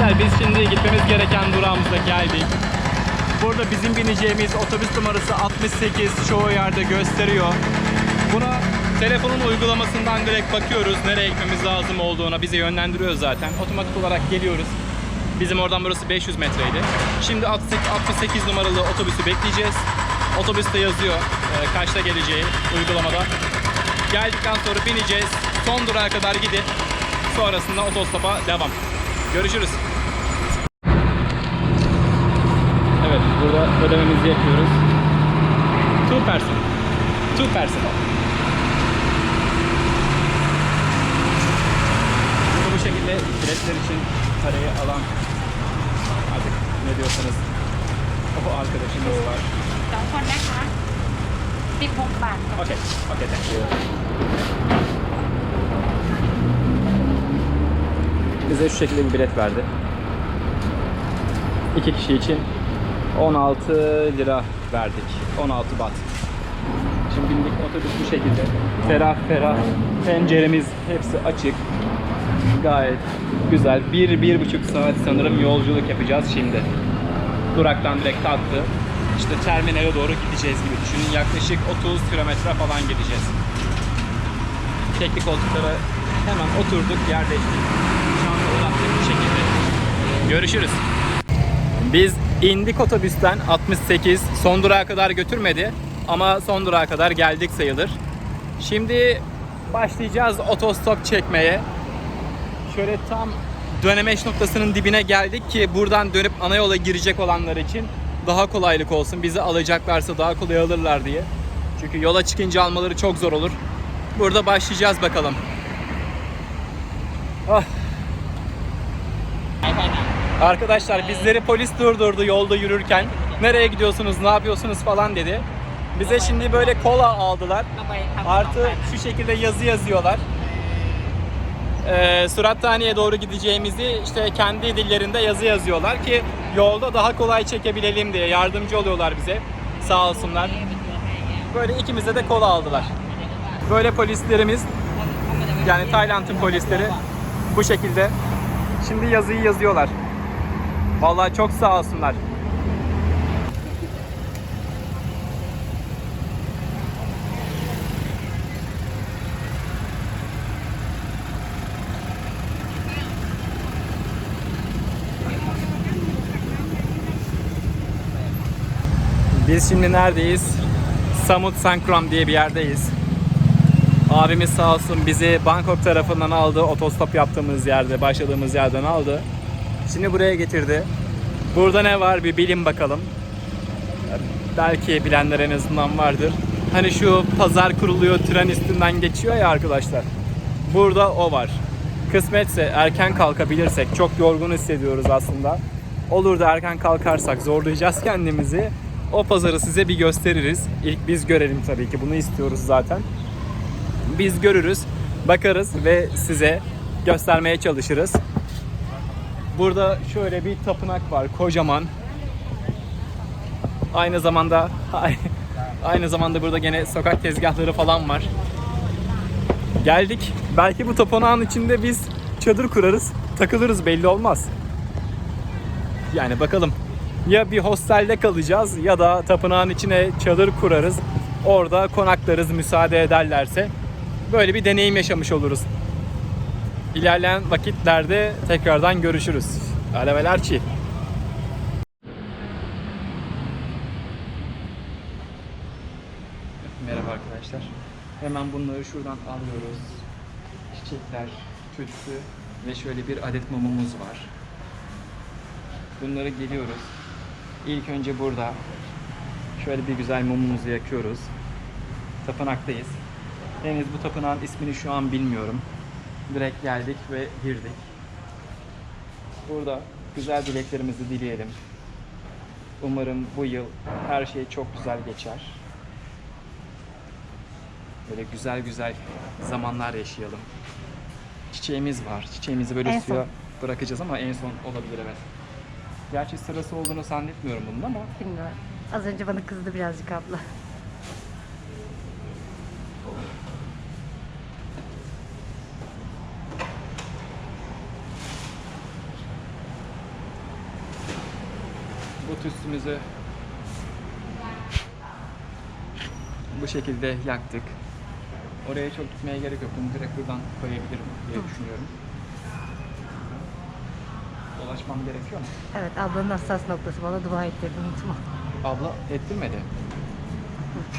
Arkadaşlar biz şimdi gitmemiz gereken durağımıza geldik. Burada bizim bineceğimiz otobüs numarası 68 çoğu yerde gösteriyor. Buna telefonun uygulamasından direkt bakıyoruz nereye gitmemiz lazım olduğuna bizi yönlendiriyor zaten. Otomatik olarak geliyoruz. Bizim oradan burası 500 metreydi. Şimdi 68 68 numaralı otobüsü bekleyeceğiz. Otobüste yazıyor e, kaçta geleceği uygulamada. Geldikten sonra bineceğiz. Son durağa kadar gidip sonrasında otostopa devam. Görüşürüz. Evet, burada ödememizi yapıyoruz. Two person. Two person. Burada bu şekilde biletler için parayı alan artık ne diyorsanız o arkadaşımız var. สองคนนะคะ16บาท Okey, okey thank you. Bize şu şekilde bir bilet verdi. İki kişi için 16 lira verdik. 16 bat. Şimdi bindik otobüs bu şekilde. Ferah ferah. Penceremiz hepsi açık. Gayet güzel. Bir, bir buçuk saat sanırım yolculuk yapacağız şimdi. Duraktan direkt kalktı. İşte terminale doğru gideceğiz gibi düşünün. Yaklaşık 30 kilometre falan gideceğiz. Teknik koltuklara hemen oturduk, yerleştik. Çanta uzattık bu şekilde. Görüşürüz. Biz indik otobüsten 68 son durağa kadar götürmedi ama son durağa kadar geldik sayılır. Şimdi başlayacağız otostop çekmeye. Şöyle tam dönemeç noktasının dibine geldik ki buradan dönüp ana yola girecek olanlar için daha kolaylık olsun. Bizi alacaklarsa daha kolay alırlar diye. Çünkü yola çıkınca almaları çok zor olur. Burada başlayacağız bakalım. Arkadaşlar bizleri polis durdurdu yolda yürürken. Nereye gidiyorsunuz, ne yapıyorsunuz falan dedi. Bize şimdi böyle kola aldılar. Artı şu şekilde yazı yazıyorlar. Ee, Surathane'ye doğru gideceğimizi işte kendi dillerinde yazı yazıyorlar ki yolda daha kolay çekebilelim diye yardımcı oluyorlar bize. Sağ olsunlar. Böyle ikimize de kola aldılar. Böyle polislerimiz yani Tayland'ın polisleri bu şekilde şimdi yazıyı yazıyorlar. Vallahi çok sağ olsunlar. Biz şimdi neredeyiz? Samut Sankram diye bir yerdeyiz. Abimiz sağ olsun bizi Bangkok tarafından aldı. Otostop yaptığımız yerde, başladığımız yerden aldı. Şimdi buraya getirdi. Burada ne var bir bilin bakalım. Belki bilenler en azından vardır. Hani şu pazar kuruluyor, tren üstünden geçiyor ya arkadaşlar. Burada o var. Kısmetse erken kalkabilirsek, çok yorgun hissediyoruz aslında. Olur da erken kalkarsak zorlayacağız kendimizi. O pazarı size bir gösteririz. İlk biz görelim tabii ki. Bunu istiyoruz zaten. Biz görürüz, bakarız ve size göstermeye çalışırız. Burada şöyle bir tapınak var, kocaman. Aynı zamanda aynı zamanda burada gene sokak tezgahları falan var. Geldik. Belki bu tapınağın içinde biz çadır kurarız, takılırız belli olmaz. Yani bakalım. Ya bir hostelde kalacağız ya da tapınağın içine çadır kurarız. Orada konaklarız müsaade ederlerse. Böyle bir deneyim yaşamış oluruz. İlerleyen vakitlerde tekrardan görüşürüz. Alevelerçi. Merhaba arkadaşlar. Hemen bunları şuradan alıyoruz. Çiçekler, tütsü ve şöyle bir adet mumumuz var. Bunları geliyoruz. İlk önce burada şöyle bir güzel mumumuzu yakıyoruz. Tapınaktayız. Henüz bu tapınağın ismini şu an bilmiyorum. Direkt geldik ve girdik. Burada güzel dileklerimizi dileyelim. Umarım bu yıl her şey çok güzel geçer. Böyle güzel güzel zamanlar yaşayalım. Çiçeğimiz var. Çiçeğimizi böyle En suya son. bırakacağız ama en son olabilir evet. Gerçi sırası olduğunu zannetmiyorum bunun ama Bilmiyorum. Az önce bana kızdı birazcık abla. Bu tütsümüzü bu şekilde yaktık. Oraya çok gitmeye gerek yok. Bunu direkt buradan koyabilirim diye düşünüyorum. Dolaşmam gerekiyor mu? Evet ablanın hassas noktası bana dua ettirdi unutma. Abla ettirmedi.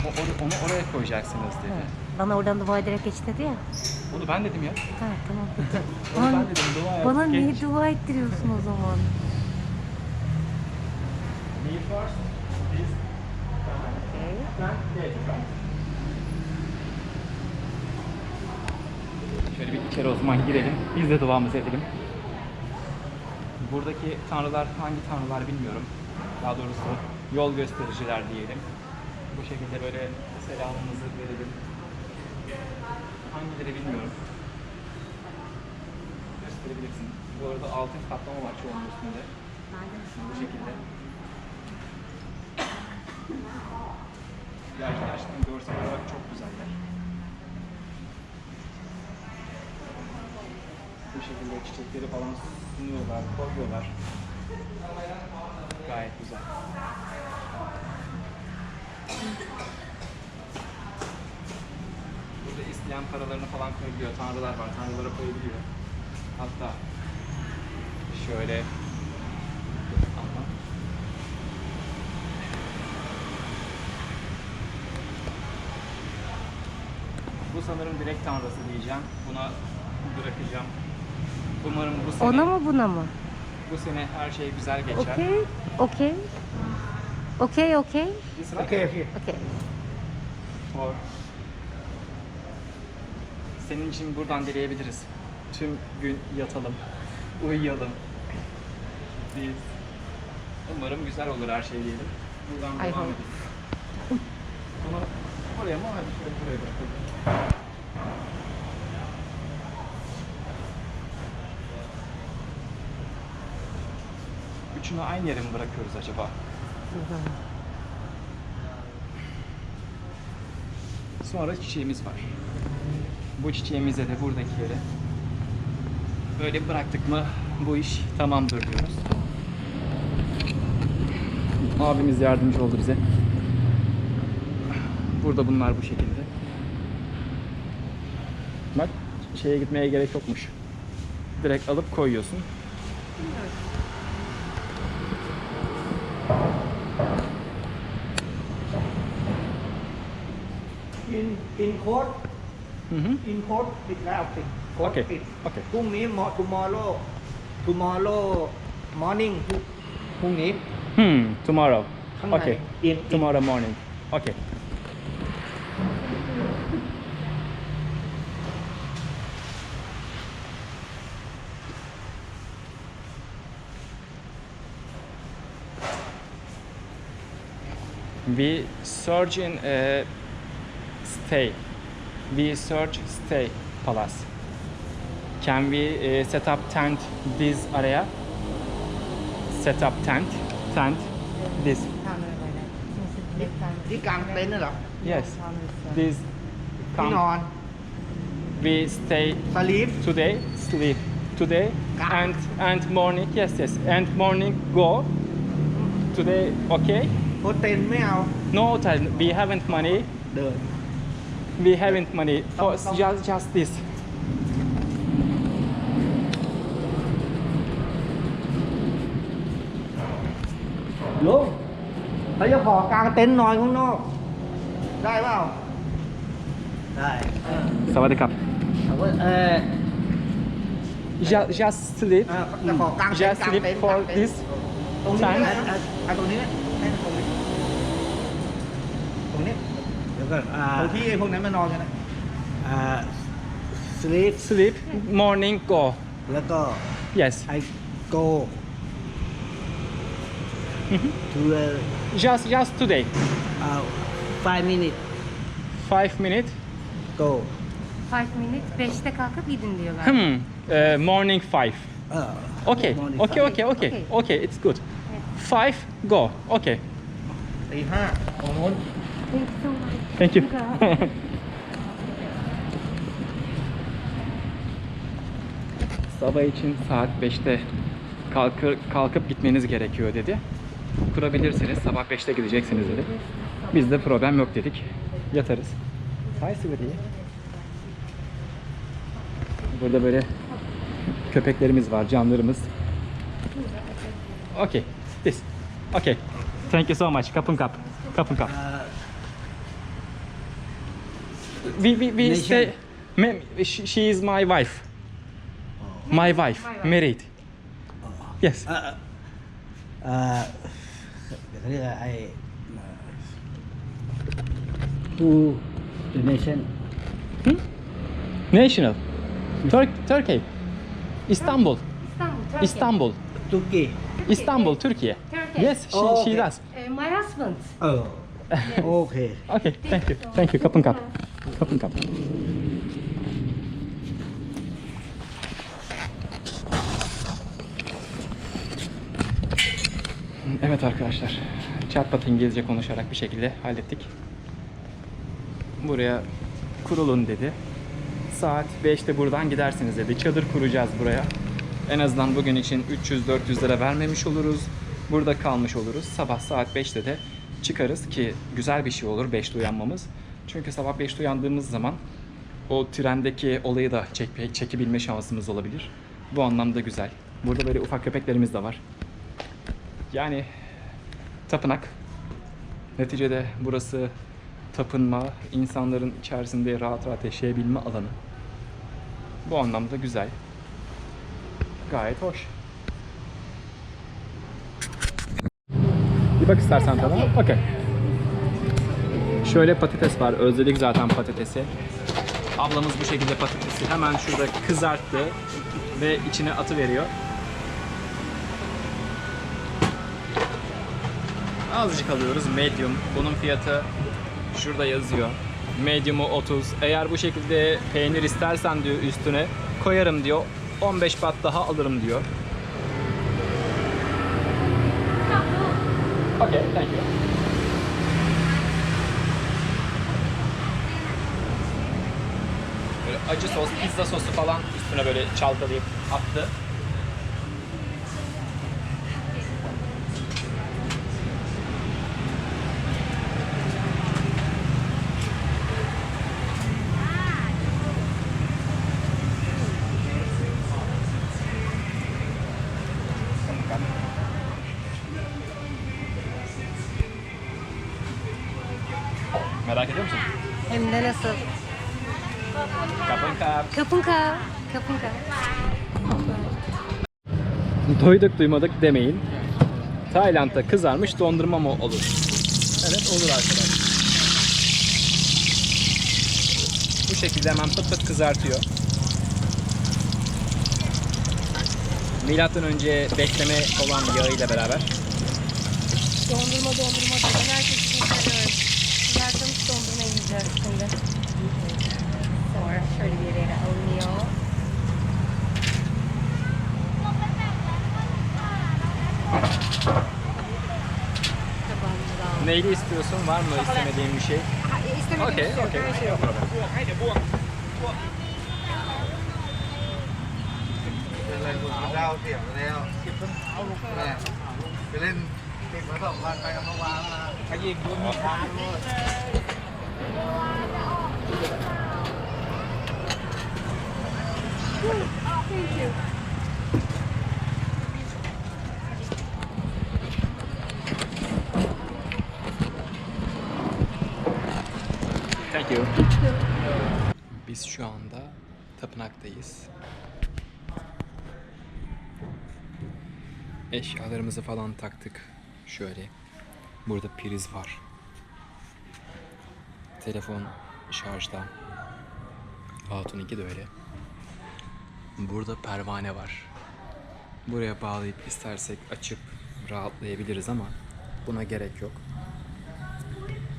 O, or- onu oraya koyacaksınız dedi. Evet. Bana oradan dua ederek geç dedi ya. Onu ben dedim ya. Ha tamam peki. Onu bana ben dedim dua et. bana niye geç. dua ettiriyorsun o zaman? First, this, then later. Şöyle bir içeri o zaman girelim. Biz de duamızı edelim. Buradaki tanrılar hangi tanrılar bilmiyorum. Daha doğrusu yol göstericiler diyelim. Bu şekilde böyle selamımızı verelim. Hangileri bilmiyorum. Gösterebilirsin. Bu arada altın kaplama var çoğunun üstünde. Bu şekilde. Gerçekten görsel olarak çok güzeller. Bu şekilde çiçekleri falan sunuyorlar, koyuyorlar. Gayet güzel. Burada isteyen paralarını falan koyabiliyor. Tanrılar var, tanrılara koyabiliyor. Hatta şöyle Bu sanırım direkt tanrısı diyeceğim. Buna bırakacağım. Umarım bu sene, Ona mı buna mı? bu sene her şey güzel geçer. Okey. Okey. Okey okey. Okey. Or senin için buradan dileyebiliriz. Tüm gün yatalım, uyuyalım. Biz umarım güzel olur her şey diyelim. Buradan I devam hope. edelim. Bunu oraya mı? Hadi şöyle buraya bırakalım. Üçünü aynı yere mi bırakıyoruz acaba? Sonra çiçeğimiz var. Bu çiçeğimize de buradaki yere böyle bıraktık mı bu iş tamamdır diyoruz. Abimiz yardımcı oldu bize. Burada bunlar bu şekilde Bak şeye gitmeye gerek yokmuş. Direkt alıp koyuyorsun. In in code Hı hı. in code ปิดแล้วปิด code Okay, ปิด okay. พรุ่งนี้ mo- tomorrow tomorrow morning พรุ่งนี้ Hmm, tomorrow. ข้างใน Okay. in in Tomorrow morning. Okay. we search in uh, stay. We search stay palace. Can we uh, set up tent this area? Set up tent tent this. Yes. This come on we stay. Sleep. Today sleep. Today and and morning. Yes yes. And morning go. Today okay โฮเต็นท์ไม่เอา No hotel. We haven't money. เดิน We haven't money for Come, come. just just this. ลุงเขาจะขอกลางเต็นท์นอนข้างนอก ได้เปล่า ได้เออ สวัสดีครับ เอาไว้เออ Just just sleep. เออจะขอกลางเต็น Just ท์กลาง sleep เต็นท์ก for ลางเต็นท์ this ตรงนี้ time. นะเอาเอาตรงนี้นะให้ตรงนี้ ก่อนอ่า ตรงที่ไอ้พวกนั้นมานอนกันนะ อ่า sleep Sleep. Morning go. แล้วก็ Yes. I go to uh, Just just today. uh, five minutes Five minutes. go 5 minutes 5'te kalkıp gidin diyor galiba. Hmm. Uh, morning five. เออ Okay. Morning Okay. five. Okay. Okay. Okay. Okay. It's good. Five. Go. Okay. ตีห้าตรงโน้น Thank you so much. Thank you. Sabah için saat 5'te kalkır, kalkıp gitmeniz gerekiyor dedi. kurabilirsiniz. Sabah 5'te gideceksiniz dedi. Biz de problem yok dedik. Yatarız. Hi Sivri. Burada böyle köpeklerimiz var, canlarımız. Okay, this. Okay. Thank you so much. Kapın kap. Kapın kap. we we, we Nation. stay. ma- She, she is my wife. Oh. My wife, My wife. married. Oh. Yes. Uh, uh, uh I uh, who the nation Hmm. National. Turk, Turkey. İstanbul. Istanbul, Turkey. İstanbul. Turkey. Turkey. İstanbul, Türkiye. Turkey. Yes, she, Oh, she okay. does. Uh, my husband. Oh, okay. Okay, thank you. Thank you. Kapın kap. Kapın kap. Evet arkadaşlar. Chatbot İngilizce konuşarak bir şekilde hallettik. Buraya kurulun dedi. Saat 5'te buradan gidersiniz dedi. Çadır kuracağız buraya. En azından bugün için 300-400 lira vermemiş oluruz. Burada kalmış oluruz. Sabah saat 5'te de çıkarız ki güzel bir şey olur 5'te uyanmamız. Çünkü sabah 5'te uyandığımız zaman o trendeki olayı da çek, çekebilme şansımız olabilir. Bu anlamda güzel. Burada böyle ufak köpeklerimiz de var. Yani tapınak. Neticede burası tapınma, insanların içerisinde rahat rahat yaşayabilme alanı. Bu anlamda güzel. Gayet hoş. Bir bak istersen tadına. Okey. Şöyle patates var. Özledik zaten patatesi. Ablamız bu şekilde patatesi hemen şurada kızarttı ve içine atı veriyor. Azıcık alıyoruz. Medium. Bunun fiyatı şurada yazıyor. Medium'u 30. Eğer bu şekilde peynir istersen diyor üstüne koyarım diyor. 15 bat daha alırım diyor. Okay, thank you. Böyle acı sos, pizza sosu falan üstüne böyle çalkalayıp attı. Merak ediyor musun? Hem de nasıl? Kapın kap. Kapunka. Kapunka. Doyduk duymadık demeyin. Tayland'da kızarmış dondurma mı olur? Evet olur arkadaşlar. Bu şekilde hemen pıt pıt kızartıyor. Milattan önce bekleme olan yağıyla beraber. Dondurma dondurma. Herkes bunu seviyor. Kızartılmış dondurma yiyeceğiz şimdi. Sonra şöyle bir yere alınıyor. Tabağımızı da aldık. Neyli istiyorsun? Var mı istemediğin bir şey? Ha, istemediğim Okey, bir şey yok. okey. Her şey yok. Thank you. Biz şu anda tapınaktayız. Eşyalarımızı falan taktık. Şöyle. Burada priz var. Telefon şarjda. Hatun 2 de öyle. Burada pervane var. Buraya bağlayıp istersek açıp rahatlayabiliriz ama buna gerek yok.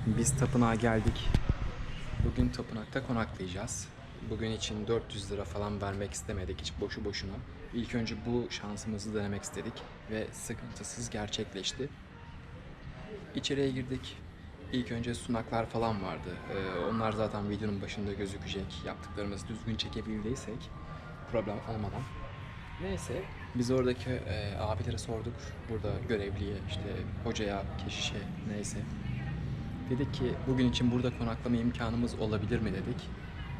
Biz tapınağa geldik. Bugün tapınakta konaklayacağız. Bugün için 400 lira falan vermek istemedik hiç boşu boşuna. İlk önce bu şansımızı denemek istedik ve sıkıntısız gerçekleşti. İçeriye girdik. İlk önce sunaklar falan vardı. Ee, onlar zaten videonun başında gözükecek. Yaptıklarımızı düzgün çekebildiysek problem olmadan. Neyse biz oradaki e, abilere sorduk. Burada görevliye, işte hocaya, keşişe neyse. Dedik ki bugün için burada konaklama imkanımız olabilir mi dedik.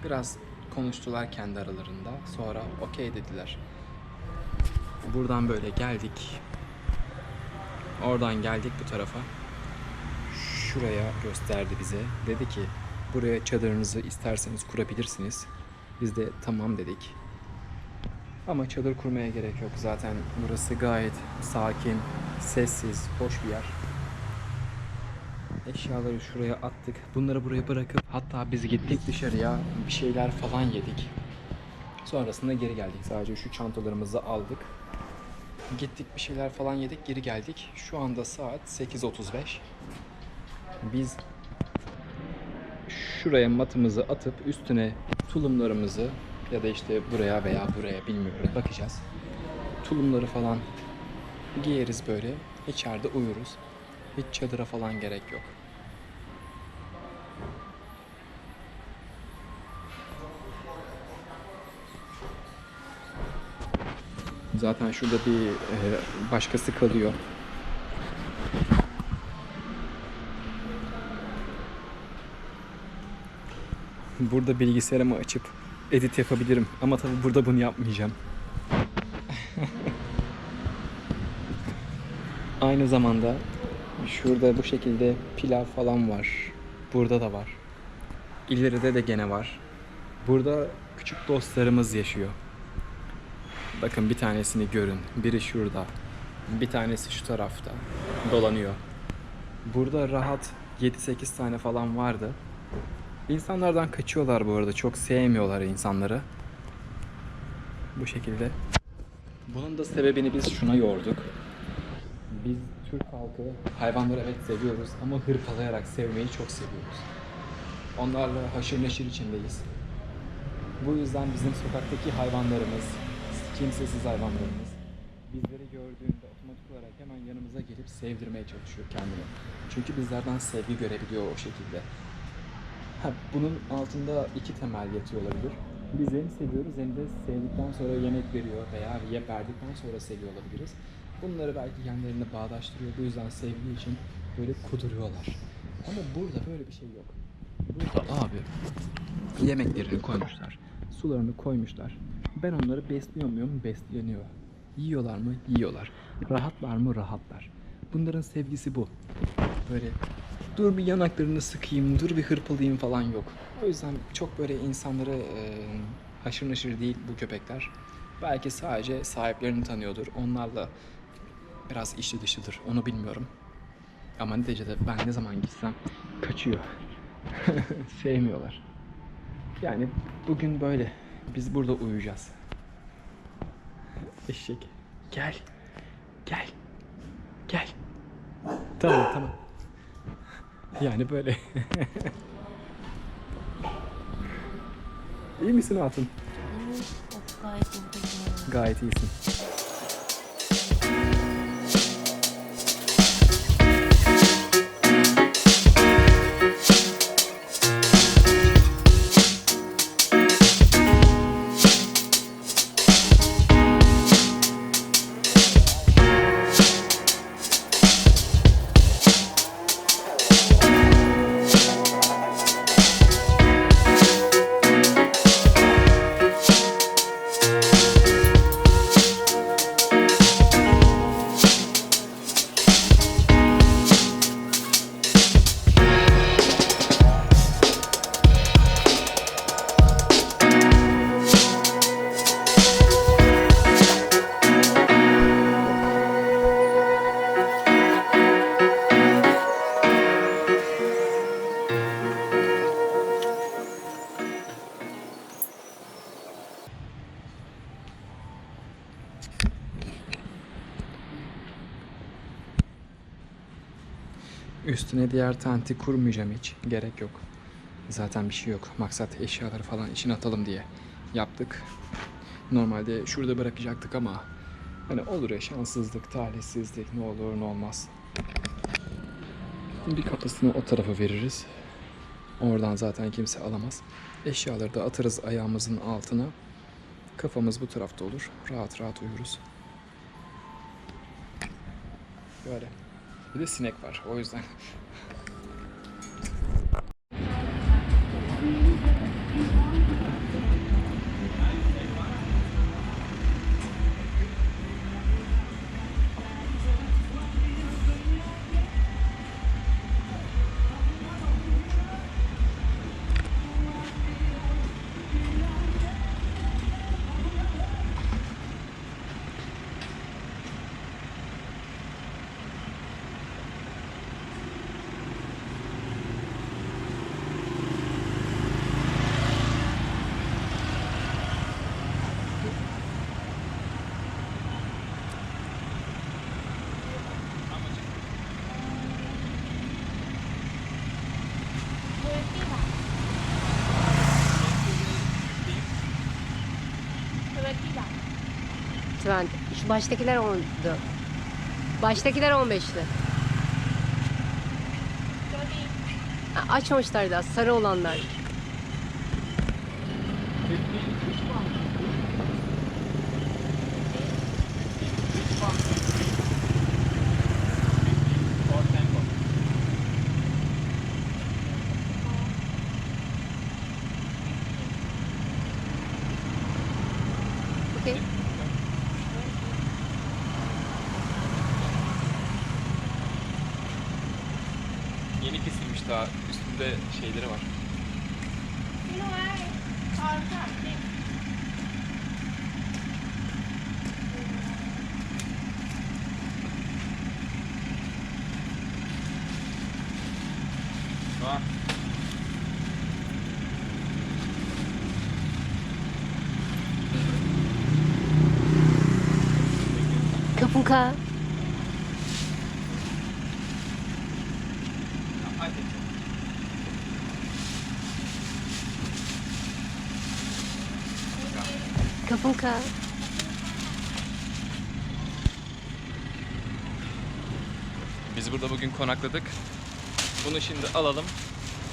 Biraz konuştular kendi aralarında. Sonra okey dediler. Buradan böyle geldik. Oradan geldik bu tarafa. Şuraya gösterdi bize. Dedi ki buraya çadırınızı isterseniz kurabilirsiniz. Biz de tamam dedik. Ama çadır kurmaya gerek yok. Zaten burası gayet sakin, sessiz, hoş bir yer. Eşyaları şuraya attık. Bunları buraya bırakıp hatta biz gittik dışarıya bir şeyler falan yedik. Sonrasında geri geldik. Sadece şu çantalarımızı aldık. Gittik bir şeyler falan yedik, geri geldik. Şu anda saat 8.35. Biz şuraya matımızı atıp üstüne tulumlarımızı ya da işte buraya veya buraya bilmiyorum bakacağız. Tulumları falan giyeriz böyle. İçeride uyuruz. Hiç çadıra falan gerek yok. Zaten şurada bir e, başkası kalıyor. Burada bilgisayarımı açıp edit yapabilirim ama tabii burada bunu yapmayacağım. Aynı zamanda şurada bu şekilde pilav falan var. Burada da var. İleride de gene var. Burada küçük dostlarımız yaşıyor. Bakın bir tanesini görün. Biri şurada. Bir tanesi şu tarafta. Dolanıyor. Burada rahat 7-8 tane falan vardı. İnsanlardan kaçıyorlar bu arada. Çok sevmiyorlar insanları. Bu şekilde. Bunun da sebebini biz şuna yorduk. Biz Türk halkı hayvanları evet seviyoruz ama hırpalayarak sevmeyi çok seviyoruz. Onlarla haşır neşir içindeyiz. Bu yüzden bizim sokaktaki hayvanlarımız, kimsesiz hayvanlarımız bizleri gördüğünde otomatik olarak hemen yanımıza gelip sevdirmeye çalışıyor kendini. Çünkü bizlerden sevgi görebiliyor o şekilde. Bunun altında iki temel yatıyor olabilir. Biz hem seviyoruz hem de sevdikten sonra yemek veriyor veya yem verdikten sonra seviyor olabiliriz. Bunları belki kendilerine bağdaştırıyor. Bu yüzden sevdiği için böyle kuduruyorlar. Ama burada böyle bir şey yok. Burada abi yemeklerini koymuşlar. Sularını koymuşlar. Ben onları besliyor muyum? Besleniyor. Yiyorlar mı? Yiyorlar. Rahatlar mı? Rahatlar. Bunların sevgisi bu. Böyle dur bir yanaklarını sıkayım, dur bir hırpalayayım falan yok. O yüzden çok böyle insanları e, haşır neşir değil bu köpekler. Belki sadece sahiplerini tanıyordur. Onlarla biraz içli dışıdır. Onu bilmiyorum. Ama neticede ben ne zaman gitsem kaçıyor. Sevmiyorlar. Yani bugün böyle. Biz burada uyuyacağız. Eşek. Gel. Gel. Gel. Tamam tamam. Yani böyle. İyi misin hatun? Of gayet mutluyum. Gayet iyisin. Diğer tenti kurmayacağım hiç. Gerek yok. Zaten bir şey yok. Maksat eşyaları falan içine atalım diye yaptık. Normalde şurada bırakacaktık ama hani olur ya şanssızlık, talihsizlik ne olur ne olmaz. Bir kapısını o tarafa veririz. Oradan zaten kimse alamaz. Eşyaları da atarız ayağımızın altına. Kafamız bu tarafta olur. Rahat rahat uyuruz. Böyle. Bir de sinek var. O yüzden Şu baştakiler 10'du. Baştakiler 15'ti. Ha, Açmamışlar daha sarı olanlar. Okay. yeni kesilmiş daha üstünde şeyleri var. Ha. Kapunka. Kapunka. Biz burada bugün konakladık. Bunu şimdi alalım.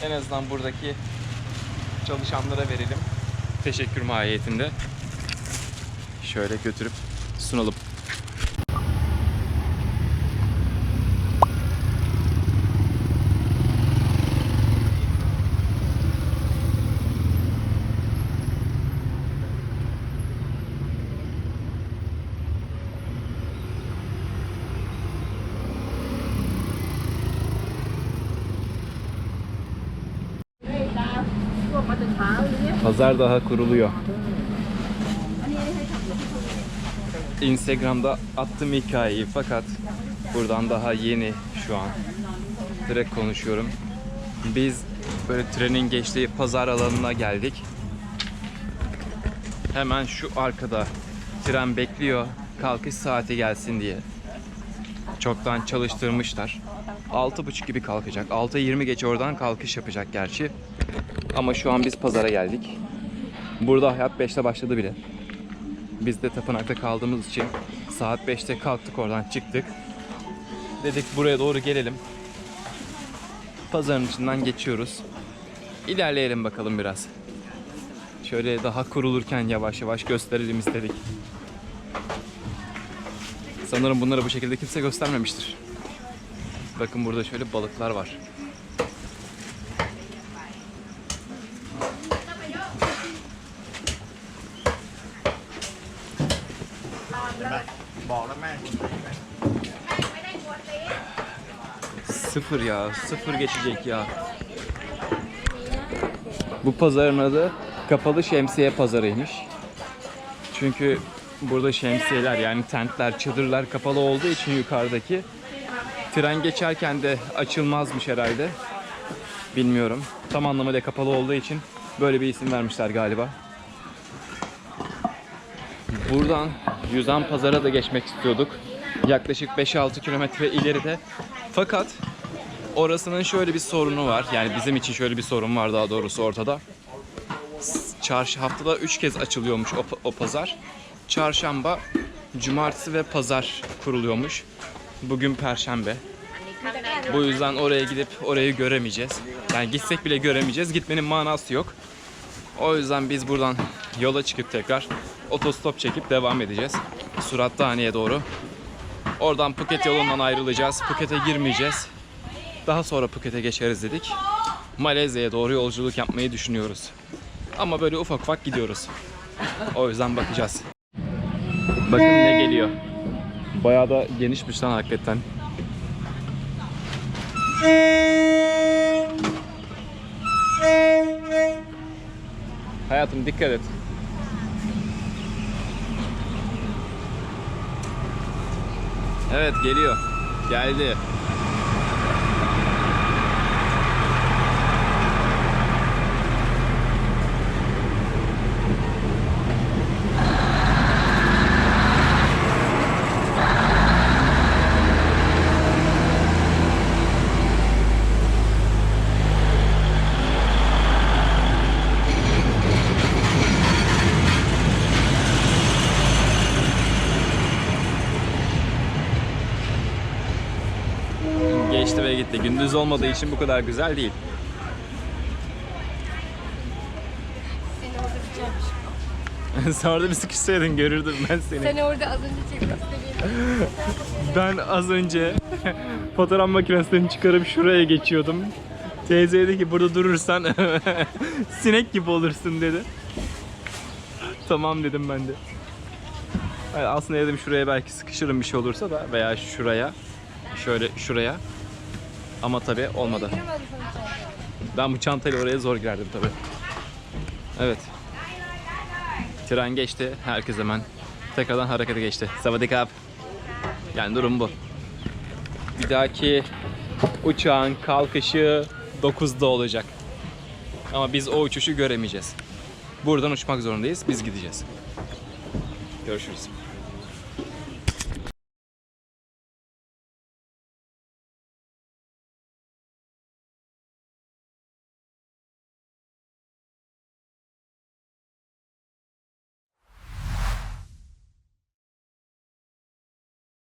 En azından buradaki çalışanlara verelim. Teşekkür mahiyetinde. Şöyle götürüp sunalım. Pazar daha kuruluyor. Instagram'da attım hikayeyi fakat buradan daha yeni şu an. Direkt konuşuyorum. Biz böyle trenin geçtiği pazar alanına geldik. Hemen şu arkada tren bekliyor kalkış saati gelsin diye. Çoktan çalıştırmışlar. 6.30 gibi kalkacak. 6.20 geç oradan kalkış yapacak gerçi. Ama şu an biz pazara geldik. Burada hayat 5'te başladı bile. Biz de tapınakta kaldığımız için saat 5'te kalktık oradan çıktık. Dedik buraya doğru gelelim. Pazarın içinden geçiyoruz. İlerleyelim bakalım biraz. Şöyle daha kurulurken yavaş yavaş gösterelim istedik. Sanırım bunları bu şekilde kimse göstermemiştir. Bakın burada şöyle balıklar var. Sıfır ya, sıfır geçecek ya. Bu pazarın adı Kapalı Şemsiye Pazarıymış. Çünkü burada şemsiyeler yani tentler, çadırlar kapalı olduğu için yukarıdaki tren geçerken de açılmazmış herhalde. Bilmiyorum. Tam anlamıyla kapalı olduğu için böyle bir isim vermişler galiba. Buradan Yüzan Pazar'a da geçmek istiyorduk. Yaklaşık 5-6 kilometre ileride. Fakat orasının şöyle bir sorunu var. Yani bizim için şöyle bir sorun var daha doğrusu ortada. Çarşı haftada 3 kez açılıyormuş o, o pazar. Çarşamba, cumartesi ve pazar kuruluyormuş. Bugün perşembe. Bu yüzden oraya gidip orayı göremeyeceğiz. Yani gitsek bile göremeyeceğiz. Gitmenin manası yok. O yüzden biz buradan yola çıkıp tekrar otostop çekip devam edeceğiz. Surattaniye doğru. Oradan Phuket yolundan ayrılacağız. Phuket'e girmeyeceğiz. Daha sonra Phuket'e geçeriz dedik. Malezya'ya doğru yolculuk yapmayı düşünüyoruz. Ama böyle ufak ufak gidiyoruz. O yüzden bakacağız. Bakın ne geliyor. Bayağı da genişmiş lan hakikaten. Hayatım dikkat et. Evet geliyor. Geldi. Geçti ve gitti. Gündüz olmadığı için bu kadar güzel değil. Seni orada bir Sen orada bir sıkışsaydın görürdüm ben seni. Seni orada az önce çekmek istediğim. Ben az önce fotoğraf makinesinden çıkarıp şuraya geçiyordum. Teyze dedi ki burada durursan sinek gibi olursun dedi. Tamam dedim ben de. Hayır, aslında dedim şuraya belki sıkışırım bir şey olursa da veya şuraya. Şöyle şuraya. Ama tabi olmadı. Ben bu çantayla oraya zor girerdim tabi. Evet. Tren geçti. Herkes hemen tekrardan harekete geçti. Savadik abi. Yani durum bu. Bir dahaki uçağın kalkışı 9'da olacak. Ama biz o uçuşu göremeyeceğiz. Buradan uçmak zorundayız. Biz gideceğiz. Görüşürüz.